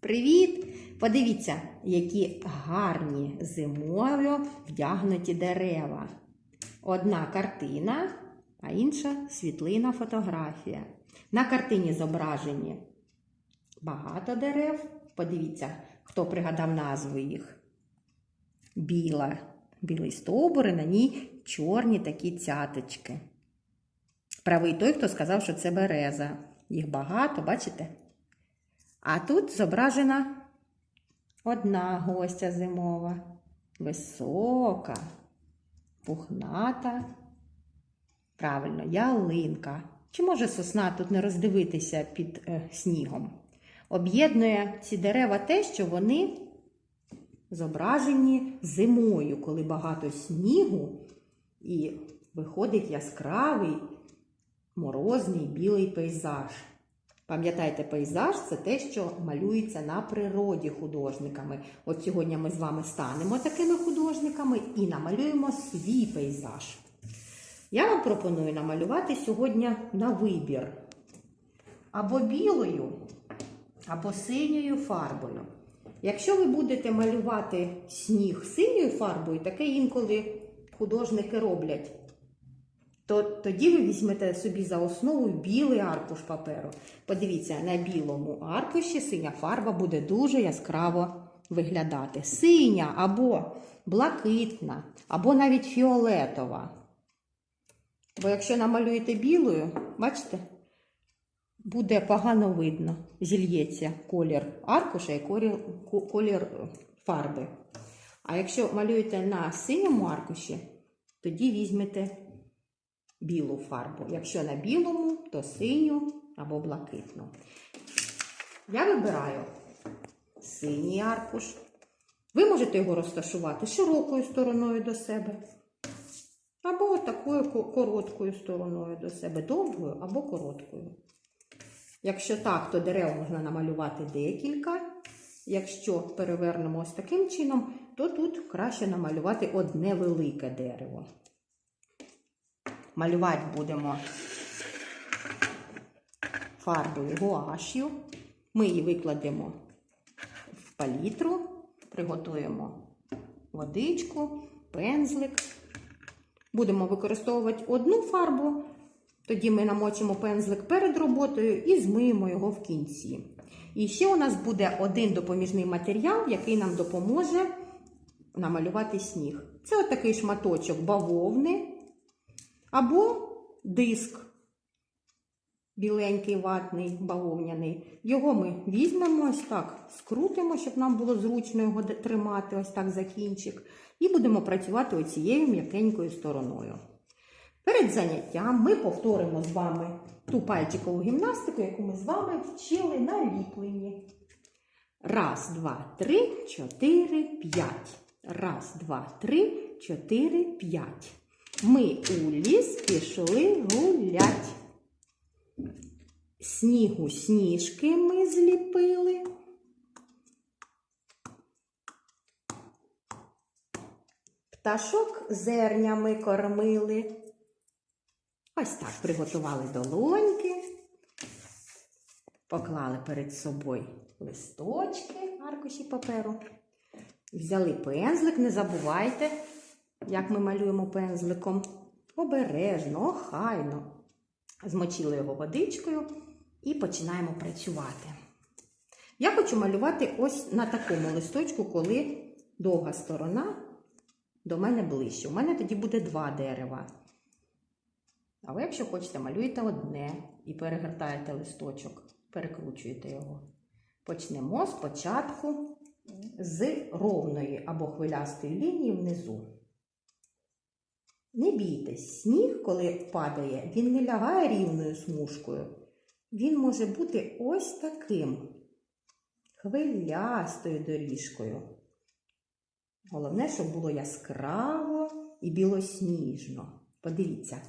Привіт! Подивіться, які гарні зимові вдягнуті дерева. Одна картина, а інша світлина фотографія. На картині зображені багато дерев. Подивіться, хто пригадав назви їх. Біла, білий стовбур, і на ній чорні такі цяточки. Правий той, хто сказав, що це береза. Їх багато, бачите? А тут зображена одна гостя зимова, висока, пухната. Правильно, ялинка. Чи може сосна тут не роздивитися під е, снігом? Об'єднує ці дерева те, що вони зображені зимою, коли багато снігу і виходить яскравий морозний білий пейзаж. Пам'ятайте, пейзаж це те, що малюється на природі художниками. От сьогодні ми з вами станемо такими художниками і намалюємо свій пейзаж. Я вам пропоную намалювати сьогодні на вибір або білою, або синьою фарбою. Якщо ви будете малювати сніг синьою фарбою, таке інколи художники роблять то тоді ви візьмете собі за основу білий аркуш паперу. Подивіться, на білому аркуші синя фарба буде дуже яскраво виглядати. Синя або блакитна, або навіть фіолетова. Бо якщо намалюєте білою, бачите, буде погано видно, зільється колір аркуша і колір, колір фарби. А якщо малюєте на синьому аркуші, тоді візьмете білу фарбу. Якщо на білому, то синю або блакитну. Я вибираю синій аркуш. Ви можете його розташувати широкою стороною до себе. Або такою короткою стороною до себе, довгою або короткою. Якщо так, то дерев можна намалювати декілька. Якщо перевернемо ось таким чином, то тут краще намалювати одне велике дерево. Малювати будемо фарбою гуашю. Ми її викладемо в палітру, приготуємо водичку, пензлик. Будемо використовувати одну фарбу, тоді ми намочимо пензлик перед роботою і змиємо його в кінці. І ще у нас буде один допоміжний матеріал, який нам допоможе намалювати сніг. Це отакий шматочок бавовни. Або диск біленький ватний, бавовняний. Його ми візьмемо ось так, скрутимо, щоб нам було зручно його тримати, ось так за кінчик. І будемо працювати оцією м'якенькою стороною. Перед заняттям ми повторимо з вами ту пальчикову гімнастику, яку ми з вами вчили на ліпленні. Раз, два, три, чотири, п'ять. Раз, два, три, чотири, п'ять. Ми у ліс пішли гулять. Снігу сніжки ми зліпили. Пташок зернями кормили. Ось так приготували долоньки, поклали перед собою листочки, аркуші паперу. Взяли пензлик, не забувайте як ми малюємо пензликом. Обережно, охайно. Змочили його водичкою і починаємо працювати. Я хочу малювати ось на такому листочку, коли довга сторона до мене ближче. У мене тоді буде два дерева. А ви, якщо хочете, малюєте одне і перегортаєте листочок, перекручуєте його. Почнемо спочатку з ровної або хвилястої лінії внизу. Не бійтесь, сніг, коли падає, він не лягає рівною смужкою. Він може бути ось таким хвилястою доріжкою. Головне, щоб було яскраво і білосніжно. Подивіться,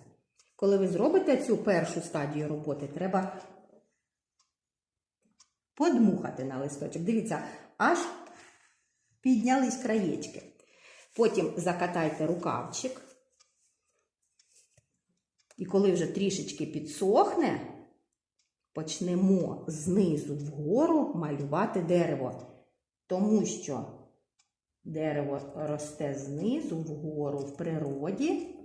коли ви зробите цю першу стадію роботи, треба подмухати на листочок. Дивіться, аж піднялись краєчки. Потім закатайте рукавчик. І коли вже трішечки підсохне, почнемо знизу вгору малювати дерево. Тому що дерево росте знизу вгору в природі.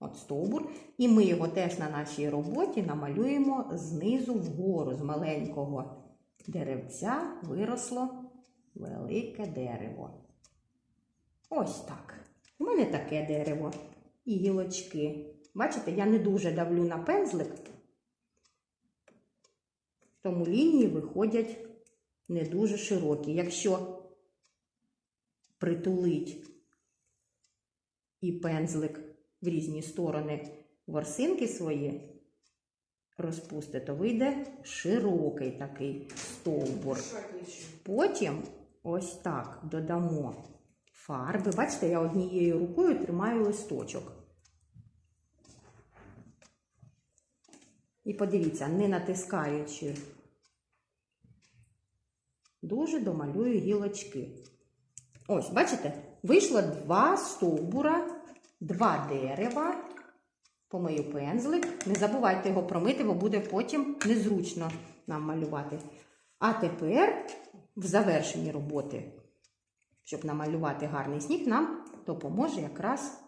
От стовбур. І ми його теж на нашій роботі намалюємо знизу вгору. З маленького деревця виросло велике дерево. Ось так. У мене таке дерево і гілочки. Бачите, я не дуже давлю на пензлик, тому лінії виходять не дуже широкі. Якщо притулить і пензлик в різні сторони ворсинки свої розпусти, то вийде широкий такий стовбур. Потім ось так додамо фарби. Бачите, я однією рукою тримаю листочок. І подивіться, не натискаючи, дуже домалюю гілочки. Ось, бачите, вийшло два стовбура, два дерева. Помию пензлик. Не забувайте його промити, бо буде потім незручно нам малювати. А тепер, в завершенні роботи, щоб намалювати гарний сніг, нам допоможе якраз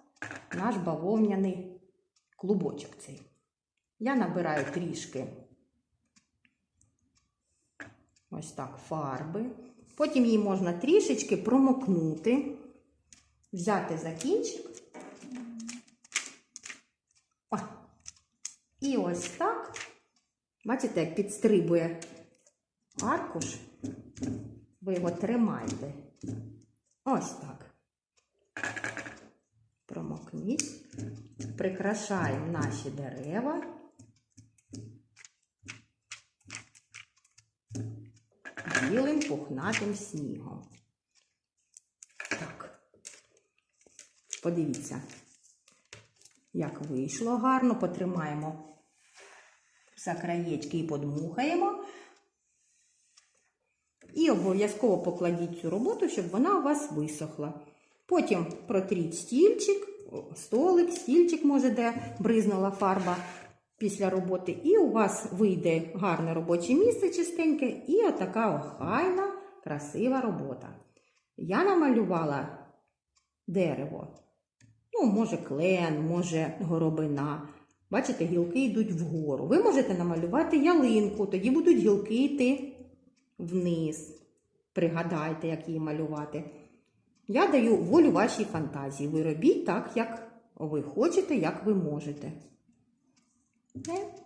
наш бавовняний клубочок цей. Я набираю трішки ось так фарби. Потім її можна трішечки промокнути, взяти за кінчик. О, і ось так. Бачите, як підстрибує аркуш. Ви його тримаєте. Ось так. Промокніть. Прикрашаємо наші дерева. Білим пухнатим снігом. Так. Подивіться, як вийшло гарно. Потримаємо за краєчки і подмухаємо. І обов'язково покладіть цю роботу, щоб вона у вас висохла. Потім протріть стільчик, столик, стільчик, може, де бризнула фарба після роботи. І у вас вийде гарне робоче місце чистеньке і отака охайна, красива робота. Я намалювала дерево. Ну, може, клен, може, горобина. Бачите, гілки йдуть вгору. Ви можете намалювати ялинку, тоді будуть гілки йти вниз. Пригадайте, як її малювати. Я даю волю вашій фантазії. Ви робіть так, як ви хочете, як ви можете.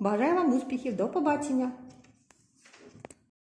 Бажаю вам успіхів. До побачення!